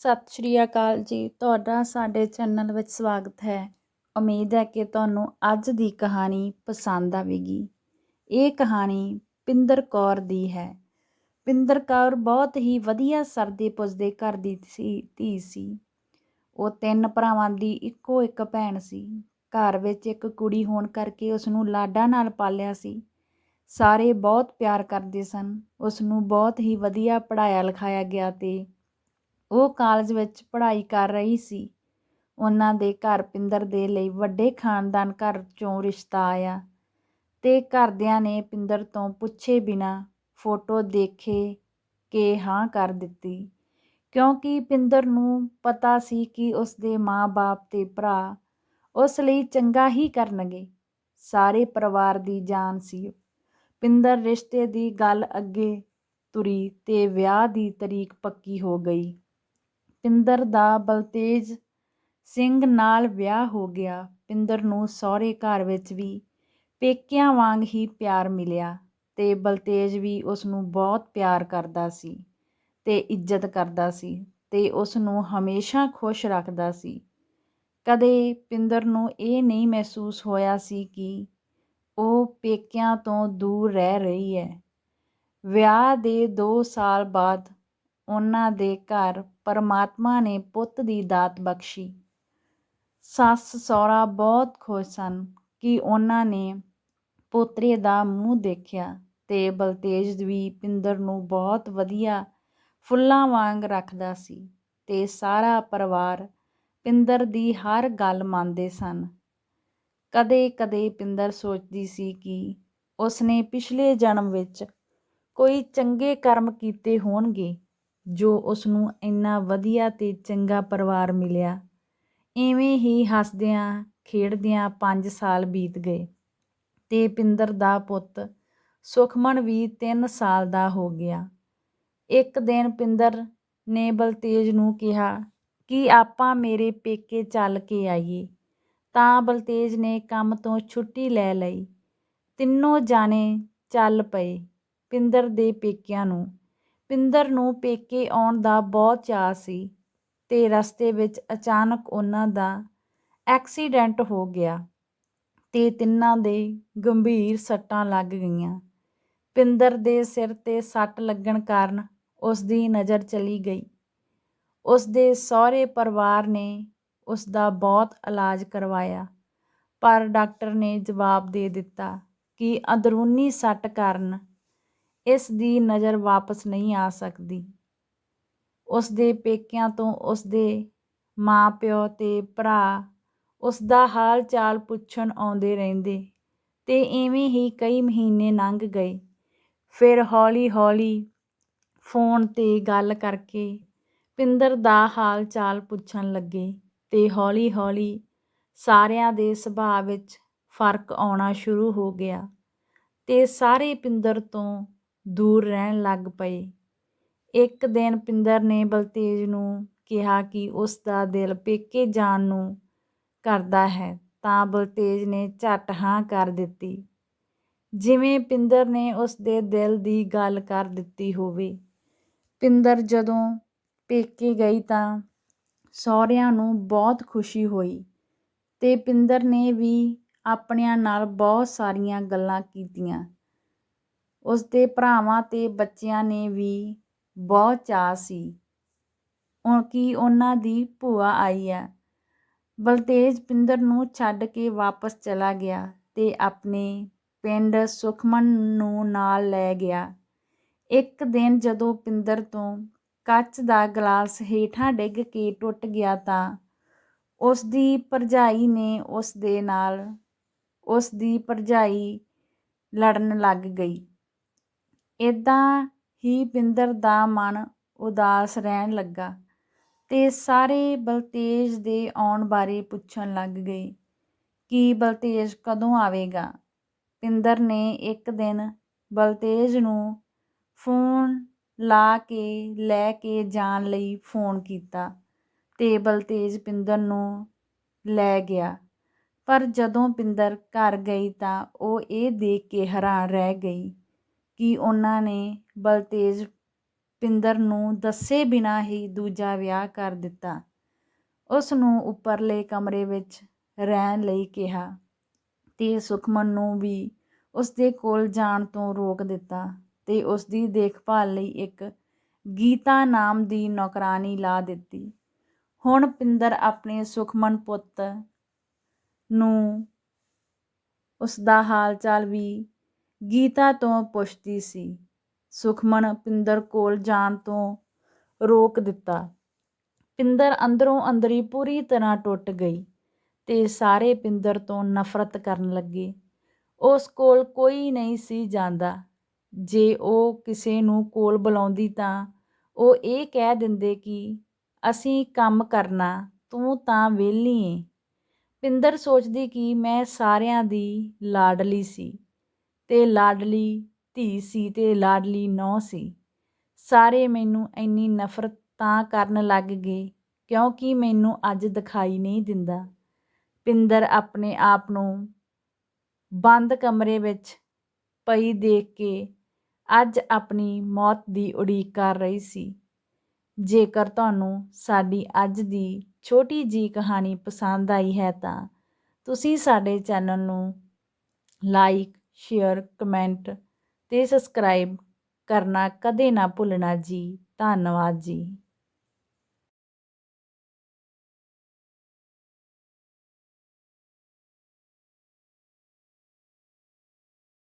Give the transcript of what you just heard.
ਸਤਿ ਸ਼੍ਰੀ ਅਕਾਲ ਜੀ। ਤੁਹਾਡਾ ਸਾਡੇ ਚੈਨਲ ਵਿੱਚ ਸਵਾਗਤ ਹੈ। ਉਮੀਦ ਹੈ ਕਿ ਤੁਹਾਨੂੰ ਅੱਜ ਦੀ ਕਹਾਣੀ ਪਸੰਦ ਆਵੇਗੀ। ਇਹ ਕਹਾਣੀ ਪਿੰਦਰ ਕੌਰ ਦੀ ਹੈ। ਪਿੰਦਰ ਕੌਰ ਬਹੁਤ ਹੀ ਵਧੀਆ ਸਰਦੇ ਪੁੱਜਦੇ ਘਰ ਦੀ ਸੀ, ਧੀ ਸੀ। ਉਹ ਤਿੰਨ ਭਰਾਵਾਂ ਦੀ ਇੱਕੋ ਇੱਕ ਭੈਣ ਸੀ। ਘਰ ਵਿੱਚ ਇੱਕ ਕੁੜੀ ਹੋਣ ਕਰਕੇ ਉਸ ਨੂੰ ਲਾਡਾਂ ਨਾਲ ਪਾਲਿਆ ਸੀ। ਸਾਰੇ ਬਹੁਤ ਪਿਆਰ ਕਰਦੇ ਸਨ। ਉਸ ਨੂੰ ਬਹੁਤ ਹੀ ਵਧੀਆ ਪੜ੍ਹਾਇਆ ਲਿਖਾਇਆ ਗਿਆ ਤੇ ਉਹ ਕਾਲਜ ਵਿੱਚ ਪੜ੍ਹਾਈ ਕਰ ਰਹੀ ਸੀ। ਉਹਨਾਂ ਦੇ ਘਰ ਪਿੰਦਰ ਦੇ ਲਈ ਵੱਡੇ ਖਾਨਦਾਨ ਘਰ ਚੋਂ ਰਿਸ਼ਤਾ ਆਇਆ ਤੇ ਘਰਦਿਆਂ ਨੇ ਪਿੰਦਰ ਤੋਂ ਪੁੱਛੇ ਬਿਨਾ ਫੋਟੋ ਦੇਖੇ ਕਿ ਹਾਂ ਕਰ ਦਿੱਤੀ। ਕਿਉਂਕਿ ਪਿੰਦਰ ਨੂੰ ਪਤਾ ਸੀ ਕਿ ਉਸ ਦੇ ਮਾਂ-ਬਾਪ ਤੇ ਭਰਾ ਉਸ ਲਈ ਚੰਗਾ ਹੀ ਕਰਨਗੇ। ਸਾਰੇ ਪਰਿਵਾਰ ਦੀ ਜਾਨ ਸੀ ਪਿੰਦਰ ਰਿਸ਼ਤੇ ਦੀ ਗੱਲ ਅੱਗੇ ਤੁਰੀ ਤੇ ਵਿਆਹ ਦੀ ਤਰੀਕ ਪੱਕੀ ਹੋ ਗਈ। ਪਿੰਦਰ ਦਾ ਬਲਤੇਜ ਸਿੰਘ ਨਾਲ ਵਿਆਹ ਹੋ ਗਿਆ। ਪਿੰਦਰ ਨੂੰ ਸਹੁਰੇ ਘਰ ਵਿੱਚ ਵੀ ਪੇਕਿਆਂ ਵਾਂਗ ਹੀ ਪਿਆਰ ਮਿਲਿਆ ਅਤੇ ਬਲਤੇਜ ਵੀ ਉਸ ਨੂੰ ਬਹੁਤ ਪਿਆਰ ਕਰਦਾ ਸੀ ਅਤੇ ਇੱਜ਼ਤ ਕਰਦਾ ਸੀ ਅਤੇ ਉਸ ਨੂੰ ਹਮੇਸ਼ਾ ਖੁਸ਼ ਰੱਖਦਾ ਸੀ। ਕਦੇ ਪਿੰਦਰ ਨੂੰ ਇਹ ਨਹੀਂ ਮਹਿਸੂਸ ਹੋਇਆ ਸੀ ਕਿ ਉਹ ਪੇਕਿਆਂ ਤੋਂ ਦੂਰ ਰਹਿ ਰਹੀ ਹੈ। ਵਿਆਹ ਦੇ 2 ਸਾਲ ਬਾਅਦ ਉਹਨਾਂ ਦੇ ਘਰ ਪਰਮਾਤਮਾ ਨੇ ਪੁੱਤ ਦੀ ਦਾਤ ਬਖਸ਼ੀ। ਸੱਸ ਸਹੁਰਾ ਬਹੁਤ ਖੁਸ਼ ਸਨ ਕਿ ਉਹਨਾਂ ਨੇ ਪੋਤਰੇ ਦਾ ਮੂੰਹ ਦੇਖਿਆ ਤੇ ਬਲਤੇਜ ਵੀ ਪਿੰਦਰ ਨੂੰ ਬਹੁਤ ਵਧੀਆ ਫੁੱਲਾਂ ਵਾਂਗ ਰੱਖਦਾ ਸੀ ਤੇ ਸਾਰਾ ਪਰਿਵਾਰ ਪਿੰਦਰ ਦੀ ਹਰ ਗੱਲ ਮੰਨਦੇ ਸਨ। ਕਦੇ-ਕਦੇ ਪਿੰਦਰ ਸੋਚਦੀ ਸੀ ਕਿ ਉਸਨੇ ਪਿਛਲੇ ਜਨਮ ਵਿੱਚ ਕੋਈ ਚੰਗੇ ਕਰਮ ਕੀਤੇ ਹੋਣਗੇ। ਜੋ ਉਸ ਨੂੰ ਇੰਨਾ ਵਧੀਆ ਤੇ ਚੰਗਾ ਪਰਿਵਾਰ ਮਿਲਿਆ। ਇਵੇਂ ਹੀ ਹੱਸਦਿਆਂ, ਖੇਡਦਿਆਂ 5 ਸਾਲ ਬੀਤ ਗਏ ਤੇ ਪਿੰਦਰ ਦਾ ਪੁੱਤ ਸੁਖਮਨ ਵੀ 3 ਸਾਲ ਦਾ ਹੋ ਗਿਆ। ਇੱਕ ਦਿਨ ਪਿੰਦਰ ਨੇ ਬਲਤੇਜ ਨੂੰ ਕਿਹਾ ਕਿ ਆਪਾਂ ਮੇਰੇ ਪੇਕੇ ਚੱਲ ਕੇ ਆਈਏ। ਤਾਂ ਬਲਤੇਜ ਨੇ ਕੰਮ ਤੋਂ ਛੁੱਟੀ ਲੈ ਲਈ। ਤਿੰਨੋਂ ਜਾਣੇ ਚੱਲ ਪਏ ਪਿੰਦਰ ਦੇ ਪੇਕਿਆਂ ਨੂੰ। ਪਿੰਦਰ ਨੂੰ ਪੇਕੇ ਆਉਣ ਦਾ ਬਹੁਤ ਚਾਅ ਸੀ ਤੇ ਰਸਤੇ ਵਿੱਚ ਅਚਾਨਕ ਉਹਨਾਂ ਦਾ ਐਕਸੀਡੈਂਟ ਹੋ ਗਿਆ ਤੇ ਤਿੰਨਾਂ ਦੇ ਗੰਭੀਰ ਸੱਟਾਂ ਲੱਗ ਗਈਆਂ। ਪਿੰਦਰ ਦੇ ਸਿਰ ਤੇ ਸੱਟ ਲੱਗਣ ਕਾਰਨ ਉਸ ਦੀ ਨਜ਼ਰ ਚਲੀ ਗਈ। ਉਸ ਦੇ ਸਹੁਰੇ ਪਰਿਵਾਰ ਨੇ ਉਸ ਦਾ ਬਹੁਤ ਇਲਾਜ ਕਰਵਾਇਆ, ਪਰ ਡਾਕਟਰ ਨੇ ਜਵਾਬ ਦੇ ਦਿੱਤਾ ਕਿ ਅੰਦਰੂਨੀ ਸੱਟ ਕਾਰਨ ਇਸ ਦੀ ਨਜ਼ਰ ਵਾਪਸ ਨਹੀਂ ਆ ਸਕਦੀ। ਉਸ ਦੇ ਪੇਕਿਆਂ ਤੋਂ ਉਸ ਦੇ ਮਾਂ-ਪਿਓ ਤੇ ਭਰਾ ਉਸ ਦਾ ਹਾਲ ਚਾਲ ਪੁੱਛਣ ਆਉਂਦੇ ਰਹਿੰਦੇ ਤੇ ਐਵੇਂ ਹੀ ਕਈ ਮਹੀਨੇ ਲੰਘ ਗਏ। ਫਿਰ ਹੌਲੀ-ਹੌਲੀ ਫੋਨ ਤੇ ਗੱਲ ਕਰਕੇ ਪਿੰਦਰ ਦਾ ਹਾਲ ਚਾਲ ਪੁੱਛਣ ਲੱਗੇ ਤੇ ਹੌਲੀ-ਹੌਲੀ ਸਾਰਿਆਂ ਦੇ ਸੁਭਾਅ ਵਿੱਚ ਫ਼ਰਕ ਆਉਣਾ ਸ਼ੁਰੂ ਹੋ ਗਿਆ ਤੇ ਸਾਰੇ ਪਿੰਦਰ ਤੋਂ ਦੂਰ ਰਹਿਣ ਲੱਗ ਪਏ। ਇੱਕ ਦਿਨ ਪਿੰਦਰ ਨੇ ਬਲਤੇਜ ਨੂੰ ਕਿਹਾ ਕਿ ਉਸ ਦਾ ਦਿਲ ਪੇਕੇ ਜਾਣ ਨੂੰ ਕਰਦਾ ਹੈ, ਤਾਂ ਬਲਤੇਜ ਨੇ ਝੱਟ ਹਾਂ ਕਰ ਦਿੱਤੀ। ਜਿਵੇਂ ਪਿੰਦਰ ਨੇ ਉਸ ਦੇ ਦਿਲ ਦੀ ਗੱਲ ਕਰ ਦਿੱਤੀ ਹੋਵੇ। ਪਿੰਦਰ ਜਦੋਂ ਪੇਕੇ ਗਈ ਤਾਂ ਸਹੁਰਿਆਂ ਨੂੰ ਬਹੁਤ ਖੁਸ਼ੀ ਹੋਈ ਤੇ ਪਿੰਦਰ ਨੇ ਵੀ ਆਪਣਿਆਂ ਨਾਲ ਬਹੁਤ ਸਾਰੀਆਂ ਗੱਲਾਂ ਕੀਤੀਆਂ। ਉਸ ਦੇ ਭਰਾਵਾਂ ਅਤੇ ਬੱਚਿਆਂ ਨੇ ਵੀ ਬਹੁਤ ਚਾਅ ਸੀ। ਉਹ ਕਿ ਉਹਨਾਂ ਦੀ ਭੂਆ ਆਈ ਹੈ? ਬਲਤੇਜ ਪਿੰਦਰ ਨੂੰ ਛੱਡ ਕੇ ਵਾਪਸ ਚਲਾ ਗਿਆ ਅਤੇ ਆਪਣੇ ਪਿੰਡ ਸੁਖਮਨ ਨੂੰ ਨਾਲ ਲੈ ਗਿਆ। ਇੱਕ ਦਿਨ ਜਦੋਂ ਪਿੰਦਰ ਤੋਂ ਕੱਚ ਦਾ ਗਲਾਸ ਹੇਠਾਂ ਡਿੱਗ ਕੇ ਟੁੱਟ ਗਿਆ ਤਾਂ ਉਸ ਦੀ ਭਰਜਾਈ ਨੇ ਉਸ ਦੇ ਨਾਲ ਉਸ ਦੀ ਭਰਜਾਈ ਲੜਨ ਲੱਗ ਗਈ। ਇੱਦਾਂ ਹੀ ਪਿੰਦਰ ਦਾ ਮਨ ਉਦਾਸ ਰਹਿਣ ਲੱਗਾ ਤੇ ਸਾਰੇ ਬਲਤੇਜ ਦੇ ਆਉਣ ਬਾਰੇ ਪੁੱਛਣ ਲੱਗ ਗਏ ਕਿ ਬਲਤੇਜ ਕਦੋਂ ਆਵੇਗਾ। ਪਿੰਦਰ ਨੇ ਇੱਕ ਦਿਨ ਬਲਤੇਜ ਨੂੰ ਫੋਨ ਲਾ ਕੇ, ਲੈ ਕੇ ਜਾਣ ਲਈ ਫੋਨ ਕੀਤਾ ਤੇ ਬਲਤੇਜ ਪਿੰਦਰ ਨੂੰ ਲੈ ਗਿਆ। ਪਰ ਜਦੋਂ ਪਿੰਦਰ ਘਰ ਗਈ ਤਾਂ ਉਹ ਇਹ ਦੇਖ ਕੇ ਹੈਰਾਨ ਰਹਿ ਗਈ ਕਿ ਉਹਨਾਂ ਨੇ ਬਲਤੇਜ ਪਿੰਦਰ ਨੂੰ ਦੱਸੇ ਬਿਨਾਂ ਹੀ ਦੂਜਾ ਵਿਆਹ ਕਰ ਦਿੱਤਾ। ਉਸ ਨੂੰ ਉੱਪਰਲੇ ਕਮਰੇ ਵਿੱਚ ਰਹਿਣ ਲਈ ਕਿਹਾ ਤੇ ਸੁਖਮਨ ਨੂੰ ਵੀ ਉਸ ਦੇ ਕੋਲ ਜਾਣ ਤੋਂ ਰੋਕ ਦਿੱਤਾ ਤੇ ਉਸ ਦੀ ਦੇਖਭਾਲ ਲਈ ਇੱਕ ਗੀਤਾ ਨਾਮ ਦੀ ਨੌਕਰਾਨੀ ਲਾ ਦਿੱਤੀ। ਹੁਣ ਪਿੰਦਰ ਆਪਣੇ ਸੁਖਮਨ ਪੁੱਤ ਨੂੰ ਉਸ ਦਾ ਹਾਲ ਚਾਲ ਵੀ ਗੀਤਾ ਤੋਂ ਪੁੱਛਦੀ ਸੀ, ਸੁਖਮਨ ਪਿੰਦਰ ਕੋਲ ਜਾਣ ਤੋਂ ਰੋਕ ਦਿੱਤਾ। ਪਿੰਦਰ ਅੰਦਰੋਂ ਅੰਦਰੀ ਪੂਰੀ ਤਰ੍ਹਾਂ ਟੁੱਟ ਗਈ ਤੇ ਸਾਰੇ ਪਿੰਦਰ ਤੋਂ ਨਫ਼ਰਤ ਕਰਨ ਲੱਗੇ। ਉਸ ਕੋਲ ਕੋਈ ਨਹੀਂ ਸੀ ਜਾਂਦਾ। ਜੇ ਉਹ ਕਿਸੇ ਨੂੰ ਕੋਲ ਬੁਲਾਉਂਦੀ ਤਾਂ ਉਹ ਇਹ ਕਹਿ ਦਿੰਦੇ ਕਿ, ਅਸੀਂ ਕੰਮ ਕਰਨਾ, ਤੂੰ ਤਾਂ ਵਿਹਲੀ ਏ। ਪਿੰਦਰ ਸੋਚਦੀ ਕਿ ਮੈਂ ਸਾਰਿਆਂ ਦੀ ਲਾਡਲੀ ਸੀ। ਤੇ ਲਾਡਲੀ ਧੀ ਸੀ ਤੇ ਲਾਡਲੀ ਨੌਂ ਸੀ। ਸਾਰੇ ਮੈਨੂੰ ਇੰਨੀ ਨਫ਼ਰਤ ਤਾਂ ਕਰਨ ਲੱਗ ਗਏ, ਕਿਉਂਕਿ ਮੈਨੂੰ ਅੱਜ ਦਿਖਾਈ ਨਹੀਂ ਦਿੰਦਾ। ਪਿੰਦਰ ਆਪਣੇ ਆਪ ਨੂੰ ਬੰਦ ਕਮਰੇ ਵਿੱਚ ਪਈ ਦੇਖ ਕੇ ਅੱਜ ਆਪਣੀ ਮੌਤ ਦੀ ਉਡੀਕ ਕਰ ਰਹੀ ਸੀ। ਜੇਕਰ ਤੁਹਾਨੂੰ ਸਾਡੀ ਅੱਜ ਦੀ ਛੋਟੀ ਜੀ ਕਹਾਣੀ ਪਸੰਦ ਆਈ ਹੈ ਤਾਂ ਤੁਸੀਂ ਸਾਡੇ ਚੈਨਲ ਨੂੰ ਲਾਈਕ ਸ਼ੇਅਰ ਕਮੈਂਟ ਅਤੇ ਸਬਸਕ੍ਰਾਈਬ ਕਰਨਾ ਕਦੇ ਨਾ ਭੁੱਲਣਾ ਜੀ। ਧੰਨਵਾਦ ਜੀ।